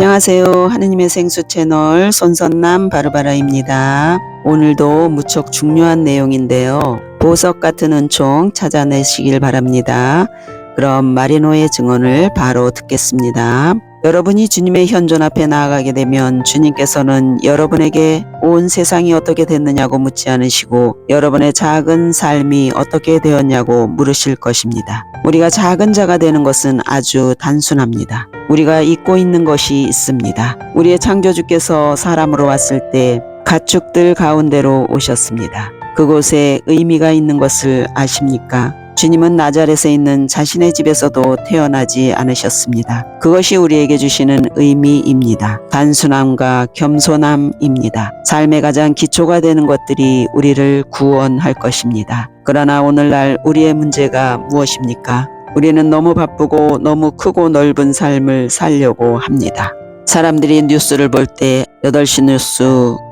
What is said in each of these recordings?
안녕하세요. 하느님의 생수 채널 손선남 바르바라입니다. 오늘도 무척 중요한 내용인데요. 보석 같은 은총 찾아내시길 바랍니다. 그럼 마리노의 증언을 바로 듣겠습니다. 여러분이 주님의 현존 앞에 나아가게 되면 주님께서는 여러분에게 온 세상이 어떻게 됐느냐고 묻지 않으시고 여러분의 작은 삶이 어떻게 되었냐고 물으실 것입니다. 우리가 작은 자가 되는 것은 아주 단순합니다. 우리가 잊고 있는 것이 있습니다. 우리의 창조주께서 사람으로 왔을 때 가축들 가운데로 오셨습니다. 그곳에 의미가 있는 것을 아십니까? 주님은 나자렛에 있는 자신의 집에서도 태어나지 않으셨습니다. 그것이 우리에게 주시는 의미입니다. 단순함과 겸손함입니다. 삶의 가장 기초가 되는 것들이 우리를 구원할 것입니다. 그러나 오늘날 우리의 문제가 무엇입니까? 우리는 너무 바쁘고 너무 크고 넓은 삶을 살려고 합니다. 사람들이 뉴스를 볼 때 8시 뉴스,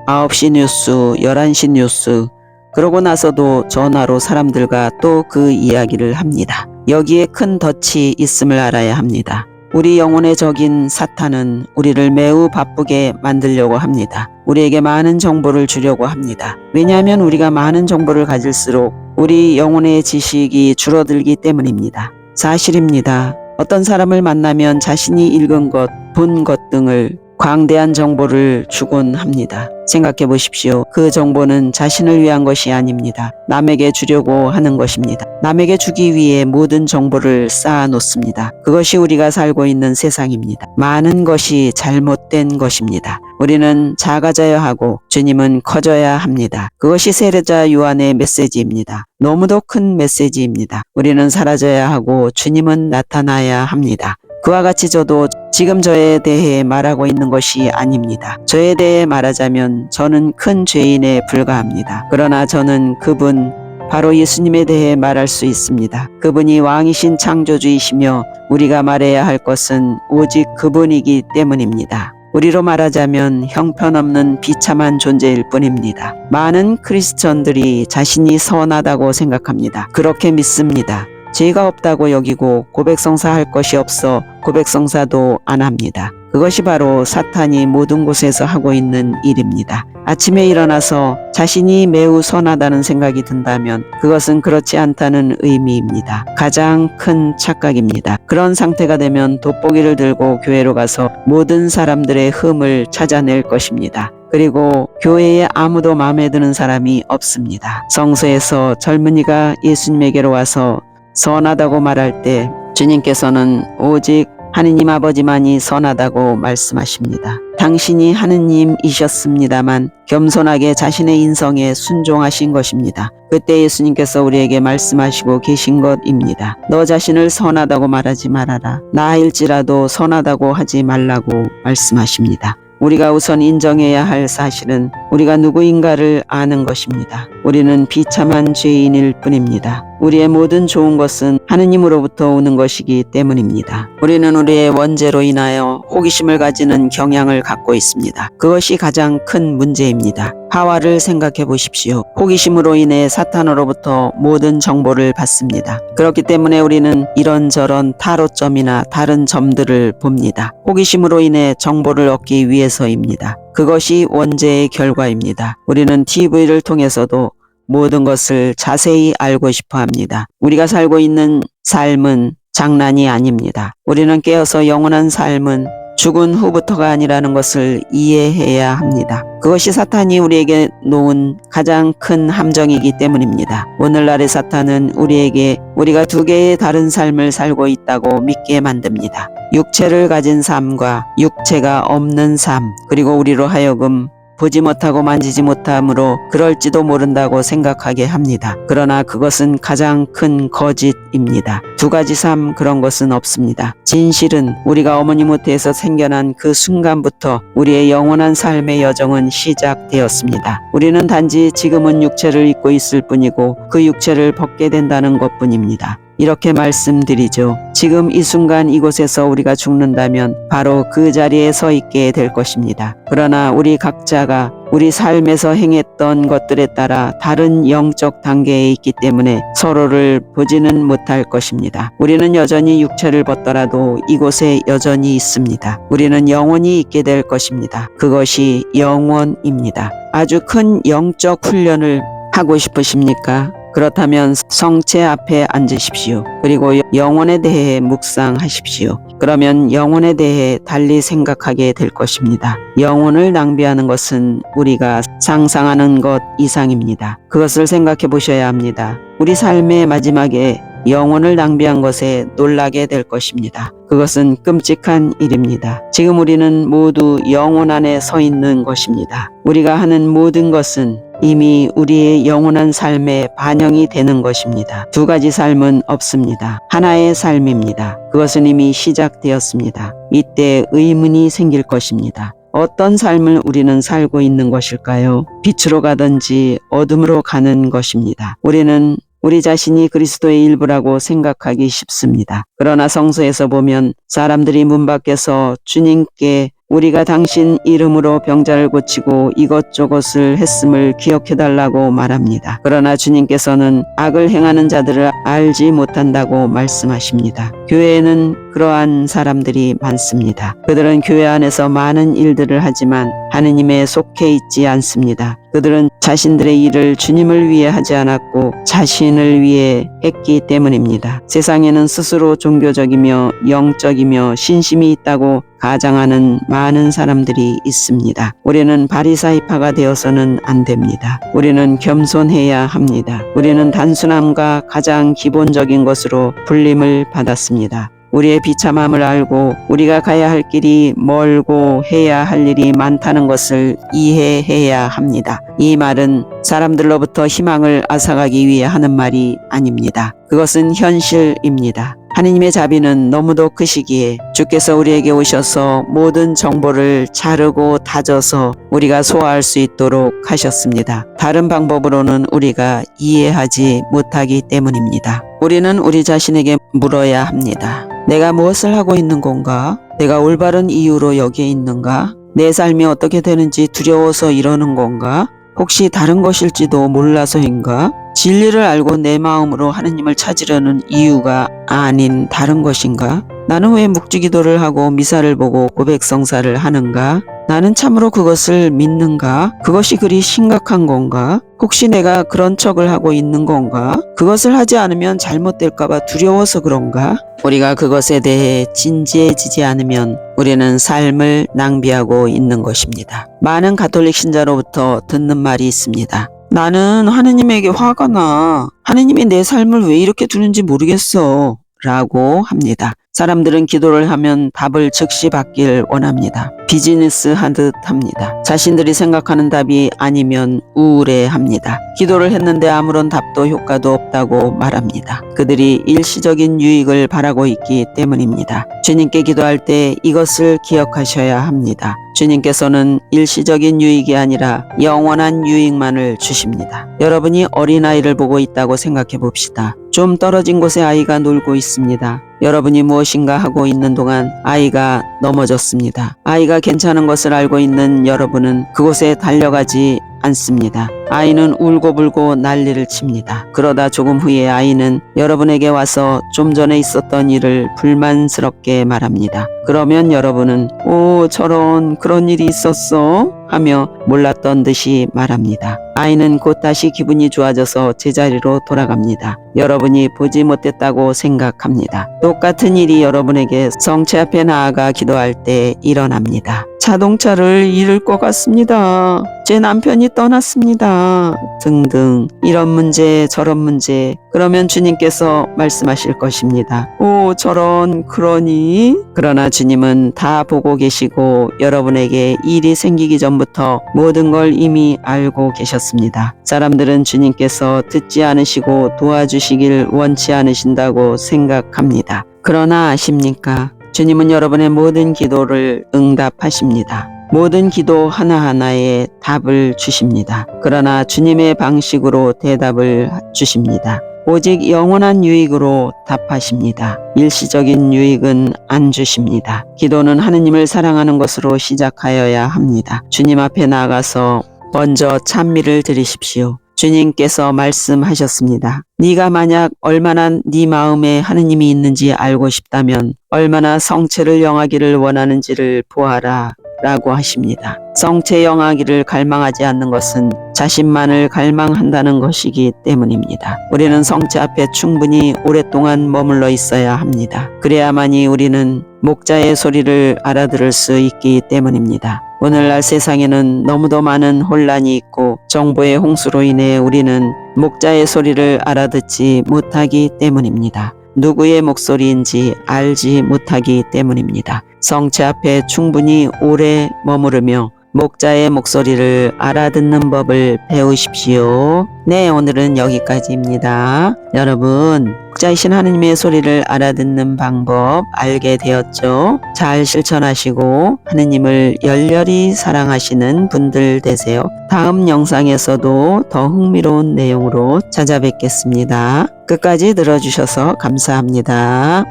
9시 뉴스, 11시 뉴스, 그러고 나서도 전화로 사람들과 또 그 이야기를 합니다. 여기에 큰 덫이 있음을 알아야 합니다. 우리 영혼의 적인 사탄은 우리를 매우 바쁘게 만들려고 합니다. 우리에게 많은 정보를 주려고 합니다. 왜냐하면 우리가 많은 정보를 가질수록 우리 영혼의 지식이 줄어들기 때문입니다. 사실입니다. 어떤 사람을 만나면 자신이 읽은 것, 본 것 등을 광대한 정보를 주곤 합니다. 생각해 보십시오. 그 정보는 자신을 위한 것이 아닙니다. 남에게 주려고 하는 것입니다. 남에게 주기 위해 모든 정보를 쌓아 놓습니다. 그것이 우리가 살고 있는 세상입니다. 많은 것이 잘못된 것입니다. 우리는 작아져야 하고 주님은 커져야 합니다. 그것이 세례자 요한의 메시지입니다. 너무도 큰 메시지입니다. 우리는 사라져야 하고 주님은 나타나야 합니다. 그와 같이 저도 지금 저에 대해 말하고 있는 것이 아닙니다. 저에 대해 말하자면 저는 큰 죄인에 불과합니다. 그러나 저는 그분 바로 예수님에 대해 말할 수 있습니다. 그분이 왕이신 창조주이시며 우리가 말해야 할 것은 오직 그분이기 때문입니다. 우리로 말하자면 형편없는 비참한 존재일 뿐입니다. 많은 크리스천들이 자신이 선하다고 생각합니다. 그렇게 믿습니다. 죄가 없다고 여기고 고백성사 할 것이 없어 고백성사도 안 합니다. 그것이 바로 사탄이 모든 곳에서 하고 있는 일입니다. 아침에 일어나서 자신이 매우 선하다는 생각이 든다면 그것은 그렇지 않다는 의미입니다. 가장 큰 착각입니다. 그런 상태가 되면 돋보기를 들고 교회로 가서 모든 사람들의 흠을 찾아낼 것입니다. 그리고 교회에 아무도 마음에 드는 사람이 없습니다. 성서에서 젊은이가 예수님에게로 와서 선하다고 말할 때 주님께서는 오직 하느님 아버지만이 선하다고 말씀하십니다. 당신이 하느님이셨습니다만 겸손하게 자신의 인성에 순종하신 것입니다. 그때 예수님께서 우리에게 말씀하시고 계신 것입니다. 너 자신을 선하다고 말하지 말아라. 나일지라도 선하다고 하지 말라고 말씀하십니다. 우리가 우선 인정해야 할 사실은 우리가 누구인가를 아는 것입니다. 우리는 비참한 죄인일 뿐입니다. 우리의 모든 좋은 것은 하느님으로부터 오는 것이기 때문입니다. 우리는 우리의 원죄로 인하여 호기심을 가지는 경향을 갖고 있습니다. 그것이 가장 큰 문제입니다. 하와를 생각해 보십시오. 호기심으로 인해 사탄으로부터 모든 정보를 받습니다. 그렇기 때문에 우리는 이런저런 타로점이나 다른 점들을 봅니다. 호기심으로 인해 정보를 얻기 위해서입니다. 그것이 원죄의 결과입니다. 우리는 TV를 통해서도 모든 것을 자세히 알고 싶어 합니다. 우리가 살고 있는 삶은 장난이 아닙니다. 우리는 깨어서 영원한 삶은 죽은 후부터가 아니라는 것을 이해해야 합니다. 그것이 사탄이 우리에게 놓은 가장 큰 함정이기 때문입니다. 오늘날의 사탄은 우리에게 우리가 두 개의 다른 삶을 살고 있다고 믿게 만듭니다. 육체를 가진 삶과 육체가 없는 삶, 그리고 우리로 하여금 보지 못하고 만지지 못함으로 그럴지도 모른다고 생각하게 합니다. 그러나 그것은 가장 큰 거짓입니다. 두 가지 삶 그런 것은 없습니다. 진실은 우리가 어머니 못에서 생겨난 그 순간부터 우리의 영원한 삶의 여정은 시작되었습니다. 우리는 단지 지금은 육체를 입고 있을 뿐이고 그 육체를 벗게 된다는 것 뿐입니다. 이렇게 말씀드리죠. 지금 이 순간 이곳에서 우리가 죽는다면 바로 그 자리에 서 있게 될 것입니다. 그러나 우리 각자가 우리 삶에서 행했던 것들에 따라 다른 영적 단계에 있기 때문에 서로를 보지는 못할 것입니다. 우리는 여전히 육체를 벗더라도 이곳에 여전히 있습니다. 우리는 영원히 있게 될 것입니다. 그것이 영원입니다. 아주 큰 영적 훈련을 하고 싶으십니까? 그렇다면 성체 앞에 앉으십시오. 그리고 영혼에 대해 묵상하십시오. 그러면 영혼에 대해 달리 생각하게 될 것입니다. 영혼을 낭비하는 것은 우리가 상상하는 것 이상입니다. 그것을 생각해 보셔야 합니다. 우리 삶의 마지막에 영혼을 낭비한 것에 놀라게 될 것입니다. 그것은 끔찍한 일입니다. 지금 우리는 모두 영혼 안에 서 있는 것입니다. 우리가 하는 모든 것은 이미 우리의 영원한 삶에 반영이 되는 것입니다. 두 가지 삶은 없습니다. 하나의 삶입니다. 그것은 이미 시작되었습니다. 이때 의문이 생길 것입니다. 어떤 삶을 우리는 살고 있는 것일까요? 빛으로 가든지 어둠으로 가는 것입니다. 우리는 우리 자신이 그리스도의 일부라고 생각하기 쉽습니다. 그러나 성서에서 보면 사람들이 문 밖에서 주님께 우리가 당신 이름으로 병자를 고치고 이것저것을 했음을 기억해 달라고 말합니다. 그러나 주님께서는 악을 행하는 자들을 알지 못한다고 말씀하십니다. 교회에는 그러한 사람들이 많습니다. 그들은 교회 안에서 많은 일들을 하지만 하느님에 속해 있지 않습니다. 그들은 자신들의 일을 주님을 위해 하지 않았고 자신을 위해 했기 때문입니다. 세상에는 스스로 종교적이며 영적이며 신심이 있다고 가장하는 많은 사람들이 있습니다. 우리는 바리사이파가 되어서는 안 됩니다. 우리는 겸손해야 합니다. 우리는 단순함과 가장 기본적인 것으로 불림을 받았습니다. 우리의 비참함을 알고 우리가 가야 할 길이 멀고 해야 할 일이 많다는 것을 이해해야 합니다. 이 말은 사람들로부터 희망을 앗아가기 위해 하는 말이 아닙니다. 그것은 현실입니다. 하느님의 자비는 너무도 크시기에 주께서 우리에게 오셔서 모든 정보를 자르고 다져서 우리가 소화할 수 있도록 하셨습니다. 다른 방법으로는 우리가 이해하지 못하기 때문입니다. 우리는 우리 자신에게 물어야 합니다. 내가 무엇을 하고 있는 건가? 내가 올바른 이유로 여기에 있는가? 내 삶이 어떻게 되는지 두려워서 이러는 건가? 혹시 다른 것일지도 몰라서인가? 진리를 알고 내 마음으로 하느님을 찾으려는 이유가 아닌 다른 것인가? 나는 왜 묵주기도를 하고 미사를 보고 고백성사를 하는가? 나는 참으로 그것을 믿는가? 그것이 그리 심각한 건가? 혹시 내가 그런 척을 하고 있는 건가? 그것을 하지 않으면 잘못될까봐 두려워서 그런가? 우리가 그것에 대해 진지해지지 않으면 우리는 삶을 낭비하고 있는 것입니다. 많은 가톨릭 신자로부터 듣는 말이 있습니다. 나는 하느님에게 화가 나. 하느님이 내 삶을 왜 이렇게 두는지 모르겠어. 라고 합니다. 사람들은 기도를 하면 답을 즉시 받길 원합니다. 비즈니스 하듯 합니다. 자신들이 생각하는 답이 아니면 우울해 합니다. 기도를 했는데 아무런 답도 효과도 없다고 말합니다. 그들이 일시적인 유익을 바라고 있기 때문입니다. 주님께 기도할 때 이것을 기억하셔야 합니다. 주님께서는 일시적인 유익이 아니라 영원한 유익만을 주십니다. 여러분이 어린아이를 보고 있다고 생각해 봅시다. 좀 떨어진 곳에 아이가 놀고 있습니다. 여러분이 무엇인가 하고 있는 동안 아이가 넘어졌습니다. 아이가 괜찮은 것을 알고 있는 여러분은 그곳에 달려가지 않습니다. 아이는 울고불고 난리를 칩니다. 그러다 조금 후에 아이는 여러분에게 와서 좀 전에 있었던 일을 불만스럽게 말합니다. 그러면 여러분은 오 저런 그런 일이 있었어 하며 몰랐던 듯이 말합니다. 아이는 곧 다시 기분이 좋아져서 제자리로 돌아갑니다. 여러분이 보지 못했다고 생각합니다. 똑같은 일이 여러분에게 성체 앞에 나아가 기도할 때 일어납니다. 자동차를 잃을 것 같습니다. 제 남편이 떠났습니다. 등등 이런 문제 저런 문제 그러면 주님께서 말씀하실 것입니다. 오 저런 그러니 그러나 주님은 다 보고 계시고 여러분에게 일이 생기기 전부터 모든 걸 이미 알고 계셨습니다. 사람들은 주님께서 듣지 않으시고 도와주시길 원치 않으신다고 생각합니다. 그러나 아십니까? 주님은 여러분의 모든 기도를 응답하십니다. 모든 기도 하나하나에 답을 주십니다. 그러나 주님의 방식으로 대답을 주십니다. 오직 영원한 유익으로 답하십니다. 일시적인 유익은 안 주십니다. 기도는 하느님을 사랑하는 것으로 시작하여야 합니다. 주님 앞에 나아가서 먼저 찬미를 드리십시오. 주님께서 말씀하셨습니다. 네가 만약 얼마나 네 마음에 하느님이 있는지 알고 싶다면 얼마나 성체를 영하기를 원하는지를 보아라 라고 하십니다. 성체 영하기를 갈망하지 않는 것은 자신만을 갈망한다는 것이기 때문입니다. 우리는 성체 앞에 충분히 오랫동안 머물러 있어야 합니다. 그래야만이 우리는 목자의 소리를 알아들을 수 있기 때문입니다. 오늘날 세상에는 너무도 많은 혼란이 있고 정보의 홍수로 인해 우리는 목자의 소리를 알아듣지 못하기 때문입니다. 누구의 목소리인지 알지 못하기 때문입니다. 성체 앞에 충분히 오래 머무르며 목자의 목소리를 알아듣는 법을 배우십시오. 네, 오늘은 여기까지입니다. 여러분, 목자이신 하느님의 소리를 알아듣는 방법 알게 되었죠? 잘 실천하시고 하느님을 열렬히 사랑하시는 분들 되세요. 다음 영상에서도 더 흥미로운 내용으로 찾아뵙겠습니다. 끝까지 들어주셔서 감사합니다.